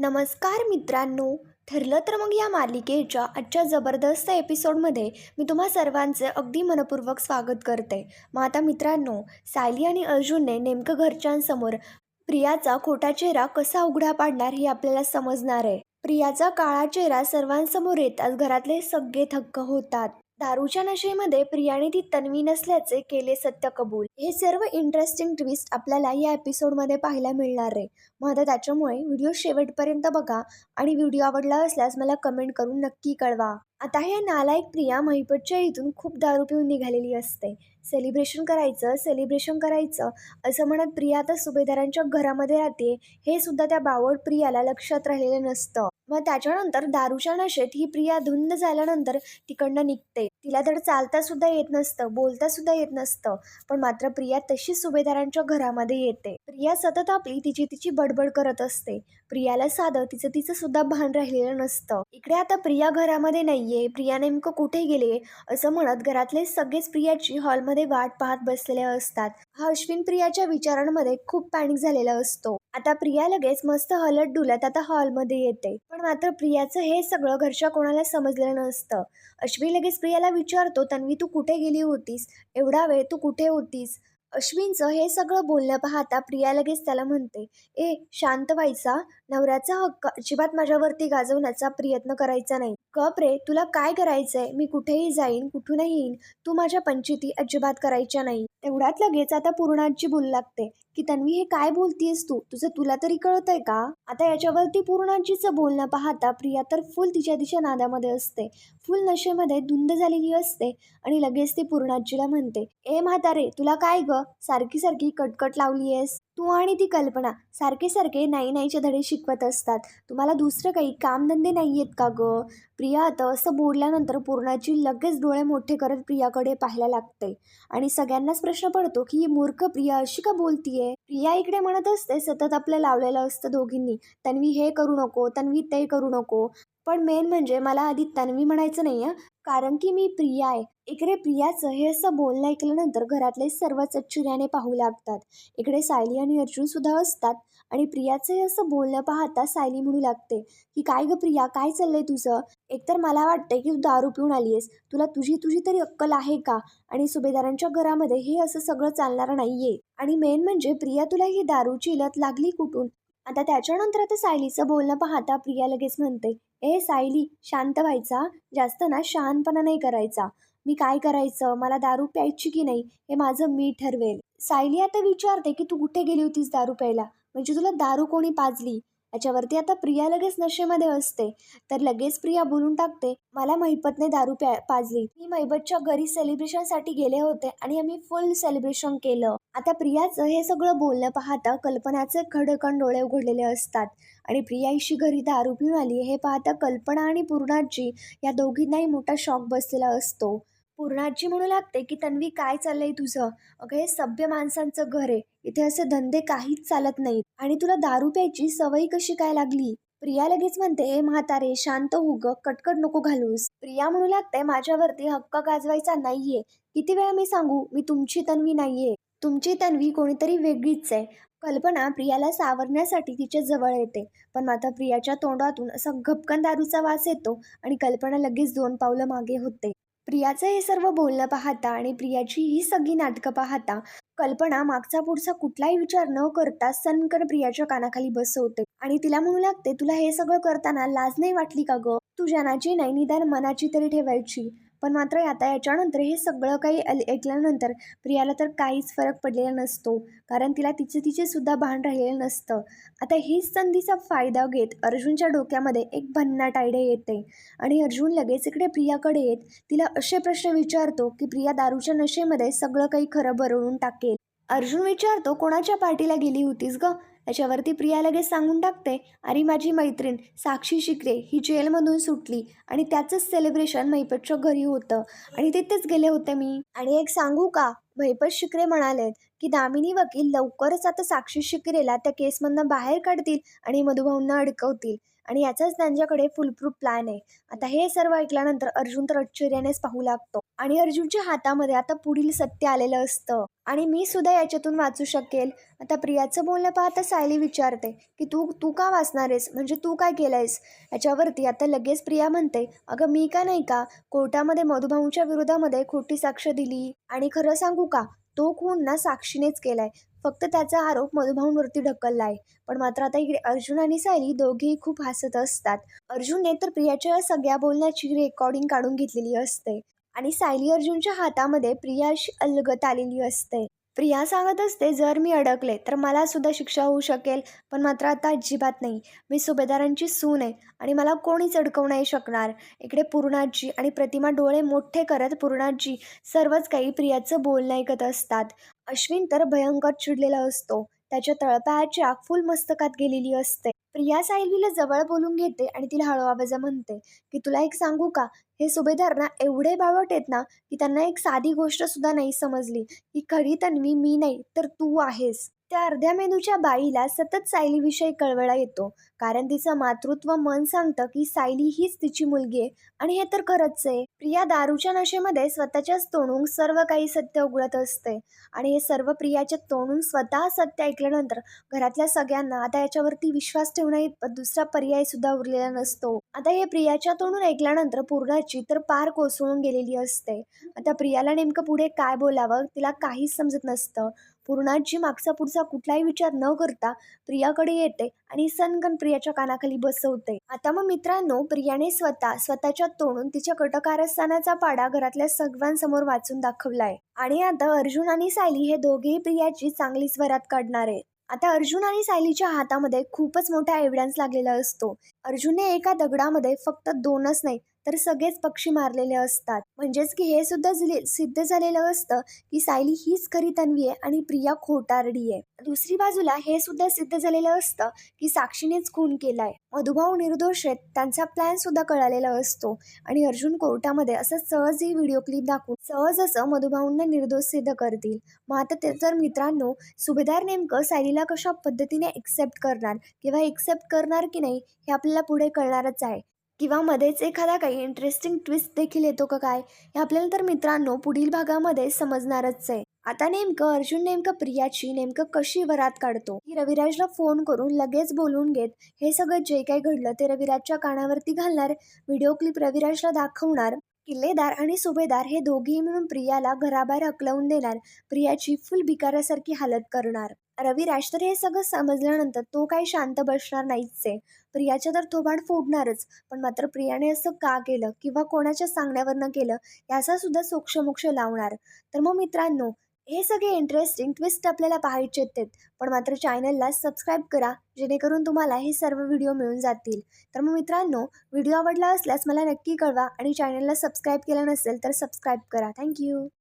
नमस्कार मित्रांनो. ठरलं तर मग या मालिकेच्या आजच्या जबरदस्त एपिसोडमध्ये मी तुम्हा सर्वांचे अगदी मनपूर्वक स्वागत करते. मग आता मित्रांनो सायली आणि अर्जुनने नेमकं घरच्यांसमोर प्रियाचा खोटा चेहरा कसा उघडा पाडणार हे आपल्याला समजणार आहे. प्रियाचा काळा चेहरा सर्वांसमोर येताच घरातले सगळे थक्क होतात. दारूच्या नशेमध्ये प्रियाने ती तन्वी नसल्याचे केले सत्य कबूल. हे सर्व इंटरेस्टिंग ट्विस्ट आपल्याला या एपिसोडमध्ये पाहायला मिळणार आहे. मग आता त्याच्यामुळे व्हिडिओ शेवटपर्यंत बघा आणि व्हिडिओ आवडला असल्यास मला कमेंट करून नक्की कळवा. आता हे नालायक प्रिया महिपतच्या इथून खूप दारू पिऊन निघालेली असते. सेलिब्रेशन करायचं सेलिब्रेशन करायचं असं म्हणत प्रिया आता सुभेदारांच्या घरामध्ये राहते. हे सुद्धा त्या बावड प्रियाला लक्षात राहिलेलं नसतं. मग त्याच्यानंतर दारूच्या नशेत ही प्रिया धुंद झाल्यानंतर तिकडनं निघते. तिला तर चालता सुद्धा येत नसतं बोलता सुद्धा येत नसतं. पण मात्र प्रिया तशीच सुभेदारांच्या घरामध्ये येते. प्रिया सतत आपली तिची तिची बडबड करत असते. प्रियाला साधं तिचं तिचं सुद्धा भान राहिलेलं नसतं. इकडे आता प्रिया घरामध्ये नाहीये. प्रिया नेमकं कुठे गेले असं म्हणत घरातले सगळेच प्रियाची हॉलमध्ये वाट पाहत बसलेले असतात. हा अश्विन प्रियाच्या विचारांमध्ये खूप पॅनिक झालेला असतो. आता प्रिया लगेच मस्त हलत डुलत आता हॉलमध्ये येते. पण मात्र प्रियाचं हे सगळं घरच्या कोणाला समजलेलं नसतं. अश्विन लगेच प्रियाला विचारतो तन्वी तू कुठे गेली होतीस? एवढा वेळ तू कुठे होतीस? अश्विनचं हे सगळं बोलणं पाहता प्रिया लगेच त्याला म्हणते ए शांत व्हायचा. नवऱ्याचा हक्क अजिबात माझ्यावरती गाजवण्याचा प्रयत्न करायचा नाही. कप रे तुला काय करायचंय? मी कुठेही जाईन कुठूनही येईन तू माझ्या पंचिती अजिबात करायच्या नाही. तेवढ्यात लगेच आता पूर्णाजी बोलू लागते की तन्वी हे काय बोलतीयस तू? तुझं तुला तरी कळतंय का? आता याच्यावरती पूर्णाजीचं बोलणं पाहता प्रिया तर फुल तिच्या तिच्या नादामध्ये असते. फुल नशेमध्ये धुंद झालेली असते आणि लगेच ती पूर्णाजीला म्हणते ए म्हातारे तुला काय ग? सारखी सारखी कटकट लावली आहेस तू आणि ती कल्पना सारखे सारखे नाही नाहीचे धडे शिकवत असतात. तुम्हाला दुसरं काही कामधंदे नाही आहेत का ग? प्रिया आता असं बोलल्यानंतर पूर्णाची लगेच डोळे मोठे करत प्रियाकडे पाहायला लागते. आणि सगळ्यांनाच प्रश्न पडतो की ही मूर्ख प्रिया अशी का बोलतीये? प्रिया इकडे म्हणत असते सतत आपलं लावलेलं असतं दोघींनी. तन्वी हे करू नको तन्वी ते करू नको. पण मेन म्हणजे मला आधी तन्वी म्हणायचं नाही आहे कारण की मी प्रिया आहे. इकडे प्रियाचं हे असं बोलणं ऐकल्यानंतर घरातले सर्वच आश्चर्याने पाहू लागतात. इकडे सायली आणि अर्जुन सुद्धा असतात आणि प्रियाचं हे असं बोलणं पाहता सायली म्हणू लागते की काय ग प्रिया काय चाललंय तुझं? एकतर मला वाटतंय की तू दारू पिऊन आली आहेस तुला तुझी तुझी तरी अक्कल आहे का? आणि सुभेदारांच्या घरामध्ये हे असं सगळं चालणार नाहीये. आणि मेन म्हणजे प्रिया तुला ही दारूची लत लागली कुठून? आता त्याच्यानंतर आता सायलीचं बोलणं पाहता प्रिया लगेच म्हणते ए सायली शांत व्हायचा. जास्त ना शहाणपणा नाही करायचा. मी काय करायचं? मला दारू प्यायची की नाही? हे माझं मी ठरवेल. सायली आता विचारते की तू कुठे गेली होतीस दारू प्यायला? म्हणजे तुला दारू कोणी पाजली? याच्यावरती आता प्रिया लगेच नशेमध्ये असते. तर लगेच प्रिया बोलून टाकते मला महिपतने दारू प्या पाजली. मी महिपतच्या घरी सेलिब्रेशनसाठी गेले होते आणि आम्ही फुल सेलिब्रेशन केलं. आता प्रियाचं हे सगळं बोलणं पाहता कल्पनाचे खडकण डोळे उघडलेले असतात. आणि प्रियाईशी घरी दारू पिऊन आली हे पाहता कल्पना आणि पूर्णाची या दोघींनाही मोठा शॉक बसलेला असतो. पूर्णाजी म्हणू लागते की तन्वी काय चाललंय तुझं? अगं हे सभ्य माणसांचं घर आहे. इथे असे धंदे काहीच चालत नाहीत. आणि तुला दारू प्यायची सवय कशी काय लागली? प्रिया लगेच म्हणते ए म्हातारे शांत हो ग. कटकट नको घालूस. प्रिया म्हणू लागते माझ्यावरती हक्क गाजवायचा नाहीये. किती वेळा मी सांगू मी तुमची तन्वी नाहीये. तुमची तन्वी कोणीतरी वेगळीच आहे. कल्पना प्रियाला सावरण्यासाठी तिच्या जवळ येते. पण मात्र प्रियाच्या तोंडातून असा घपकन दारूचा वास येतो आणि कल्पना लगेच दोन पावलं मागे होते. प्रियाचं हे सर्व बोलणं पाहता आणि प्रियाची ही सगळी नाटकं पाहता कल्पना मागचा पुढचा कुठलाही विचार न करता सनकन प्रियाच्या कानाखाली बसवते. आणि तिला म्हणू लागते तुला हे सगळं करताना लाज नाही वाटली का ग? तू जनाची नाही निदान मनाची तरी ठेवायची. पण मात्र आता याच्यानंतर हे सगळं काही ऐकल्यानंतर प्रियाला तर काहीच फरक पडलेला नसतो. कारण तिला तिचे तिचे सुद्धा भान राहिलेलं नसतं. आता हीच संधीचा फायदा घेत अर्जुनच्या डोक्यामध्ये एक भन्नाट आयडिया येते. आणि अर्जुन लगेच इकडे प्रियाकडे येत तिला असे प्रश्न विचारतो की प्रिया दारूच्या नशेमध्ये सगळं काही खरं भरवून टाकेल. अर्जुन विचारतो कोणाच्या पार्टीला गेली होतीस ग? याच्यावरती प्रिया लगेच सांगून टाकते अरे माझी मैत्रीण साक्षी शिकरे ही जेलमधून सुटली आणि त्याचंच सेलिब्रेशन महिपतच्या घरी होतं आणि तिथेच गेले होते मी. आणि एक सांगू का? महिपत शिकरे म्हणालेत की दामिनी वकील लवकरच आता साक्षी शिकरेला त्या केसमधनं बाहेर काढतील आणि मधुभाऊंना अडकवतील. आणि याचाच त्यांच्याकडे फुलप्रूफ प्लॅन आहे. आता हे सर्व ऐकल्यानंतर अर्जुन तर आश्चर्यानेच पाहू लागतो. आणि अर्जुनच्या हातामध्ये आता पुढील सत्य आलेलं असतं. आणि मी सुद्धा याच्यातून वाचू शकेल. आता प्रियाचं बोलणं पाहता सायली विचारते की तू तू का वाचणार आहेस म्हणजे तू काय केलं आहेस याच्यावरती आता लगेच प्रिया म्हणते अगं मी का नाही का? कोर्टामध्ये मधुभाऊंच्या विरोधामध्ये खोटी साक्ष दिली. आणि खरं सांगू का? तो खून ना साक्षीनेच केलाय. फक्त त्याचा आरोप मधुभाऊंवरती ढकलला आहे पण मात्र आता इकडे अर्जुन आणि सायली दोघेही खूप हसत असतात. अर्जुनने तर प्रियाच्या सगळ्या बोलण्याची रेकॉर्डिंग काढून घेतलेली असते. आणि सायली अर्जुनच्या हातामध्ये प्रियाशी अलगत आलेली असते. प्रिया सांगत असते जर मी अडकले तर मला सुद्धा शिक्षा होऊ शकेल पण मात्र आता अजिबात नाही. मी सुभेदारांची सून आहे आणि मला कोणीच अडकवू नाही शकणार. इकडे पूर्णाजी आणि प्रतिमा डोळे मोठे करत पूर्णाजी सर्वच काही प्रियाचं बोलणं ऐकत असतात. अश्विन तर भयंकर चिडलेला असतो. त्याच्या तळपायाची आग फुल मस्तकात गेलेली असते. प्रिया सायलीला जवळ बोलून घेते आणि तिला हळू आवाजा म्हणते की तुला एक सांगू का? हे सुभेदारना एवढे बावट आहेत ना की त्यांना एक साधी गोष्ट सुद्धा नाही समजली. की खरी तन्वी मी नाही तर तू आहेस. त्या अर्ध्या मेंदूच्या बाईला सतत सायलीविषयी कळवळा येतो. कारण तिचं मातृत्व मन सांगतं की सायली हीच तिची मुलगी आहे आणि हे तर खरंच आहे. प्रिया दारूच्या नशेमध्ये स्वतःच्याच तोंडून सर्व काही सत्य उघडत असते. आणि हे सर्व प्रियाच्या तोंडून स्वतः सत्य ऐकल्यानंतर घरातल्या सगळ्यांना आता याच्यावरती विश्वास ठेवणं दुसरा पर्याय सुद्धा उरलेला नसतो. आता हे प्रियाच्या तोंडून ऐकल्यानंतर पूर्णाची तर पार कोसळून गेलेली असते. आता प्रियाला नेमकं पुढे काय बोलावं तिला काहीच समजत नसतं. पूर्णाजी मागचा पुढचा कुठलाही विचार न करता प्रियाकडे येते आणि सनगन प्रियाच्या कानाखाली बसवते. आता मग मित्रांनो प्रियाने स्वतः स्वतःच्या तोंडून तिच्या कटकारस्थानाचा पाडा घरातल्या सर्वांसमोर वाचून दाखवलाय. आणि आता अर्जुन आणि सायली हे दोघेही प्रियाची चांगली स्वरात काढणार आहेत. आता अर्जुन आणि सायलीच्या हातामध्ये खूपच मोठा एव्हिडन्स लागलेला असतो. अर्जुनने एका दगडामध्ये फक्त दोनच नाही तर सगळेच पक्षी मारलेले असतात. म्हणजेच की हे सुद्धा सिद्ध झालेलं असतं की सायली हीच खरी तन्वी आहे आणि प्रिया खोटारडी आहे. दुसरी बाजूला हे सुद्धा सिद्ध झालेलं असतं की साक्षीनेच खून केलाय. मधुभाऊ निर्दोष आहेत त्यांचा प्लॅन सुद्धा कळालेला असतो. आणि अर्जुन कोर्टामध्ये असं सहज ही व्हिडिओ क्लिप दाखवून सहज असं मधुभाऊंना निर्दोष सिद्ध करतील. मग आता ते तर मित्रांनो सुभेदार नेमकं सायलीला कशा पद्धतीने एक्सेप्ट करणार? किंवा एक्सेप्ट करणार की नाही हे आपल्याला पुढे कळणारच आहे. किंवा मध्येच एखादा काही इंटरेस्टिंग ट्विस्ट देखील येतो का काय हे आपल्याला तर मित्रांनो पुढील भागामध्ये समजणारच आहे. आता नेमकं अर्जुन नेमकं प्रियाची नेमकं कशी वरात काढतो? ही रविराजला फोन करून लगेच बोलून घेत हे सगळं जे काही घडलं ते रविराजच्या कानावरती घालणार व्हिडिओ क्लिप रविराजला दाखवणार किल्लेदार आणि सुभेदार हे दोघेही मिळून प्रियाला घराबाहेर हकलवून देणार प्रियाची फुल भिकाऱ्यासारखी हालत करणार. रवी तर हे सगळं समजल्यानंतर तो काही शांत बसणार नाहीच आहे. प्रियाच्या तर थोबाड फोडणारच. पण मात्र प्रियाने असं का केलं किंवा कोणाच्या सांगण्यावरनं केलं याचा सुद्धा सोक्षमोक्ष लावणार. तर मग मित्रांनो हे सगळे इंटरेस्टिंग ट्विस्ट आपल्याला पाहायचे आहेत. पण मात्र चॅनलला सबस्क्राईब करा जेणेकरून तुम्हाला हे सर्व व्हिडिओ मिळून जातील. तर मग मित्रांनो व्हिडिओ आवडला असल्यास मला नक्की कळवा आणि चॅनलला सबस्क्राईब केलं नसेल तर सबस्क्राईब करा. थँक्यू